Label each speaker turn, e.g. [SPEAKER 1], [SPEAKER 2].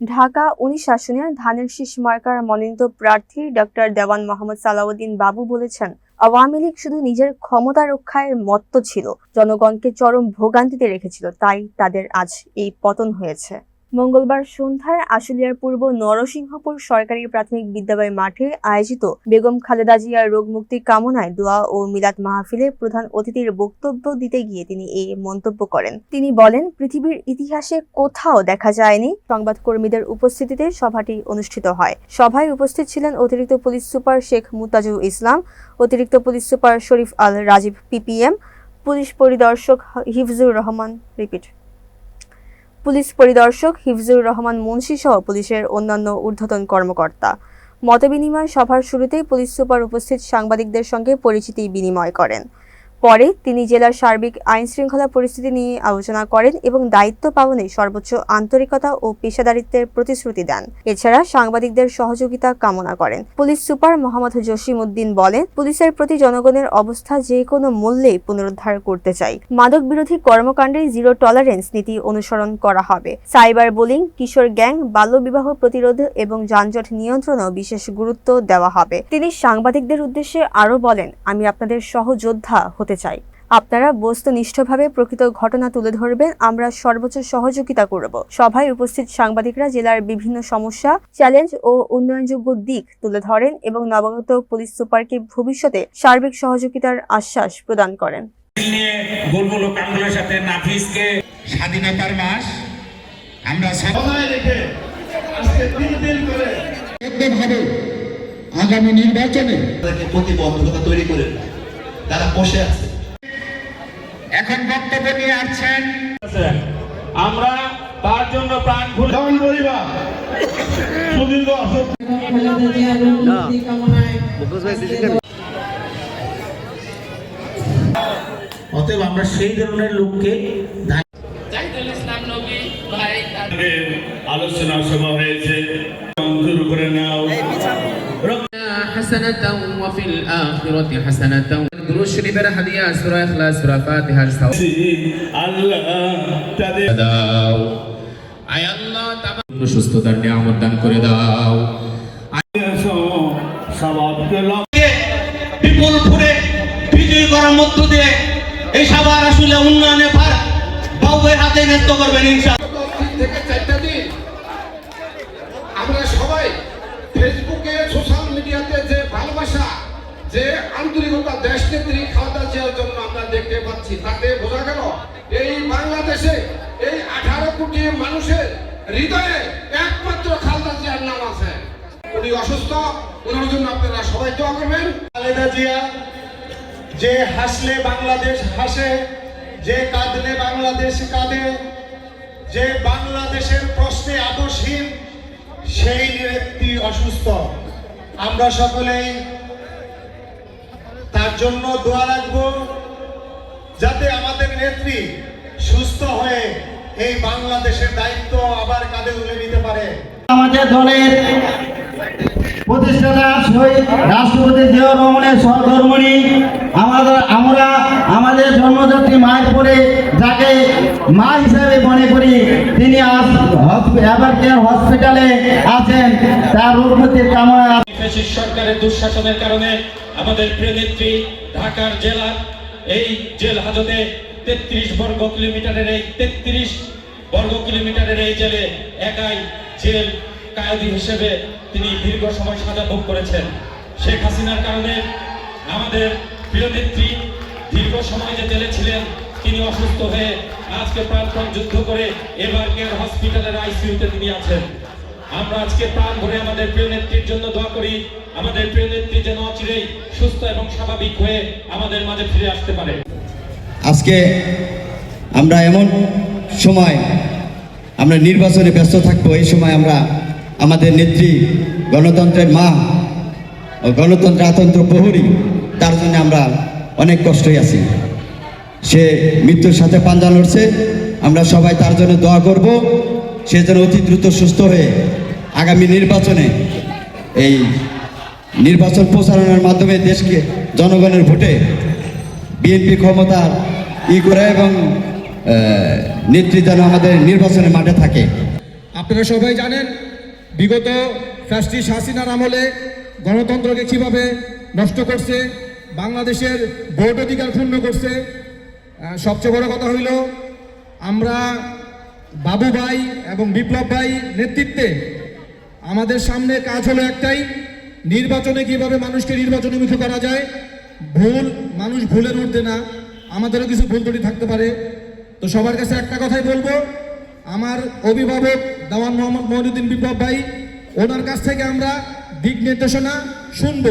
[SPEAKER 1] ঢাকা উনিশ আসনের ধানের শীষ মার্কার মনোনীত প্রার্থী ডক্টর দেওয়ান মোহাম্মদ সালাউদ্দিন বাবু বলেছেন, আওয়ামী লীগ শুধু নিজের ক্ষমতা রক্ষায় মত্ত ছিল, জনগণকে চরম ভোগান্তিতে রেখেছিল, তাই তাদের আজ এই পতন হয়েছে। মঙ্গলবার সন্ধ্যায় আশুলিয়ার পূর্ব নরসিংহপুর সরকারি প্রাথমিক বিদ্যালয় মাঠে আয়োজিত বেগম খালেদা জিয়ার রোগ মুক্তি কামনায় দোয়া ও মিলাদ মাহফিলে প্রধান অতিথির বক্তব্য দিতে গিয়ে তিনি এই মন্তব্য করেন। তিনি বলেন, পৃথিবীর ইতিহাসে কোথাও দেখা যায়নি সংবাদকর্মীদের উপস্থিতিতে সভাটি অনুষ্ঠিত হয়। সভায় উপস্থিত ছিলেন অতিরিক্ত পুলিশ সুপার শেখ মুতাজুল ইসলাম, অতিরিক্ত police super Sharif Al Rajib P P M police পরিদর্শক হিফজুর রহমান, রিপিট। পুলিশ পরিদর্শক হিফজুর রহমান মুন্সি সহ পুলিশের অন্যান্য ঊর্ধ্বতন কর্মকর্তা। মতবিনিময় সভার শুরুতেই পুলিশ সুপার উপস্থিত সাংবাদিকদের সঙ্গে পরিচিতি বিনিময় করেন। পরে তিনি জেলার সার্বিক আইন শৃঙ্খলা পরিস্থিতি নিয়ে আলোচনা করেন এবং দায়িত্ব পালনে সর্বোচ্চ আন্তরিকতা ও পেশাদারিত্বের প্রতিশ্রুতি দেন। এছাড়া সাংবাদিকদের সহযোগিতা কামনা করেন। পুলিশ সুপার মোহাম্মদ জসিম উদ্দিন বলেন, পুলিশের প্রতি জনগণের অবস্থা যে কোনো মূল্যে পুনরুদ্ধার করতে চাই। মাদক বিরোধী কর্মকাণ্ডে জিরো টলারেন্স নীতি অনুসরণ করা হবে। সাইবার বুলিং, কিশোর গ্যাং, বাল্যবিবাহ প্রতিরোধ এবং যানজট নিয়ন্ত্রণেও বিশেষ গুরুত্ব দেওয়া হবে। তিনি সাংবাদিকদের উদ্দেশ্যে আরও বলেন, আমি আপনাদের সহযোদ্ধা হতে চাই। আপনারা বস্তুনিষ্ঠভাবে প্রকৃত ঘটনা তুলে ধরবেন আমরা সর্বোচ্চ সহযোগিতা করব। সভায় উপস্থিত সাংবাদিকরা জেলার বিভিন্ন সমস্যা চ্যালেঞ্জ ও উন্নয়নযোগ্য দিক তুলে ধরেন এবং নবাগত পুলিশ সুপারকে ভবিষ্যতে সার্বিক সহযোগিতার আশ্বাস প্রদান করেন।
[SPEAKER 2] সাথে নাফিসকে
[SPEAKER 3] স্বাধীনতার মাস। আমরা
[SPEAKER 4] রেখে আজকে তিন দিন করে
[SPEAKER 3] আগামী নির্বাচনে
[SPEAKER 4] প্রতিবন্ধকতা তৈরি করে তারা বসে আছে।
[SPEAKER 3] এখন বক্তব্য নিয়ে আসছেন।
[SPEAKER 2] আমরা তার জন্য প্রাণ
[SPEAKER 4] ভুল পরিবার?
[SPEAKER 2] অতএব আমরা সেই ধরনের লোককে আলোচনা সভা হয়েছে। করে
[SPEAKER 5] আখিরাতি দুরূদ শরীফের হাদিয়া সূরা ইখলাস সূরা ফাতিহার সাও
[SPEAKER 2] আল্লাহ তাদের
[SPEAKER 5] দাও। আয় আল্লাহ তামাম সুস্থতার নিয়ামত দান করে দাও।
[SPEAKER 2] সবাবকে
[SPEAKER 6] বিপুল ফুরে বিজয়ী করার মধ্য দিয়ে এই সাবার আসলে উন্নয়নে ভার বাবুয়ের হাতে ন্যস্ত করবেন ইনশাআল্লাহ।
[SPEAKER 7] থেকে চারটা দিন আমরা সবাই ফেসবুকে সোশ্যাল মিডিয়াতে যে ভালোবাসা যে আন্তরিকতা বাংলাদেশে এই আঠারো কোটি মানুষের হৃদয়ে একমাত্র খালদা জিয়ার নাম আছে। উনি অসুস্থ, ওনার জন্য আপনারা সবাই দোয়া করবেন।
[SPEAKER 4] খালেদা জিয়া যে হাসলে বাংলাদেশ হাসে, যে কাঁদলে বাংলাদেশ কাঁদে, যে বাংলাদেশের প্রশ্নে আদর্শহীন, সেই ব্যক্তি অসুস্থ। আমরা সকলেই তার জন্য দোয়া রাখব, যাতে আমাদের নেত্রী সুস্থ হয়ে এই বাংলাদেশের দায়িত্ব আবার কাঁধে তুলে নিতে পারে।
[SPEAKER 8] আমাদের দলের প্রতিষ্ঠাতা শহীদ রাষ্ট্রপতি জিয়া রহমানের সহধর্মণী আমাদের আমরা আমাদের জন্মদাত্রী মায়ের পরে যাকে মা হিসাবে মনে করি তিনি আজ এভার কেয়ার হসপিটালে আছেন তার রোগমতির কামনা
[SPEAKER 2] সরকারের দুঃশাসনের কারণে আমাদের প্রিয় নেত্রী ঢাকার জেলার এই জেল হাজতে তেত্রিশ বর্গ কিলোমিটারের এই তেত্রিশ বর্গ কিলোমিটারের এই জেলে একাই জেল কায়দি হিসেবে তিনি দীর্ঘ সময় সাজা ভোগ করেছেন। শেখ হাসিনার কারণে আমাদের প্রিয় নেত্রী দীর্ঘ সময় যে জেলে ছিলেন, তিনি অসুস্থ হয়ে আজকে প্রাণপণ যুদ্ধ করে এবার কেয়ার হসপিটালের আইসিইউতে তিনি আছেন। আমরা আজকে প্রাণ ভরে আমাদের প্রিয় নেত্রীর জন্য দোয়া করি, আমাদের প্রিয় নেত্রী যেন অচিরেই সুস্থ এবং স্বাভাবিক হয়ে আমাদের মাঝে ফিরে আসতে পারে।
[SPEAKER 8] আজকে আমরা এমন সময় আমরা নির্বাচনে ব্যস্ত থাকব, এই সময় আমরা আমাদের নেত্রী গণতন্ত্রের মা ও গণতন্ত্র আতন্ত্র প্রহরী, তার জন্য আমরা অনেক কষ্টই আছি। সে মৃত্যুর সাথে পাঞ্জা লড়ছে, আমরা সবাই তার জন্য দোয়া করব। সে যেন অতি দ্রুত সুস্থ হয়ে আগামী নির্বাচনে এই নির্বাচন প্রচারণার মাধ্যমে দেশকে, জনগণের ভোটে বিএনপি ক্ষমতার ই করে এবং নেত্রী যেন আমাদের নির্বাচনের মাঠে থাকে।
[SPEAKER 7] আপনারা সবাই জানেন, বিগত ফ্যাসিস্ট হাসিনার আমলে গণতন্ত্রকে কীভাবে নষ্ট করছে, বাংলাদেশের ভোট অধিকার ক্ষুণ্ণ করছে। সবচেয়ে বড় কথা হইল, আমরা বাবু ভাই এবং বিপ্লব ভাই নেতৃত্বে আমাদের সামনে কাজ হলো একটাই, নির্বাচনে কীভাবে মানুষকে নির্বাচনমুখী করা যায়, ভুল মানুষ ভুলের উঠতে না। আমাদেরও কিছু ভুল ত্রুটি থাকতে পারে। তো সবার কাছে একটা কথাই বলব, আমার অভিভাবক দেওয়ান মোহাম্মদ মহিনুদ্দিন বিপ্লব ভাই, ওনার কাছ থেকে আমরা দিক নির্দেশনা শুনব।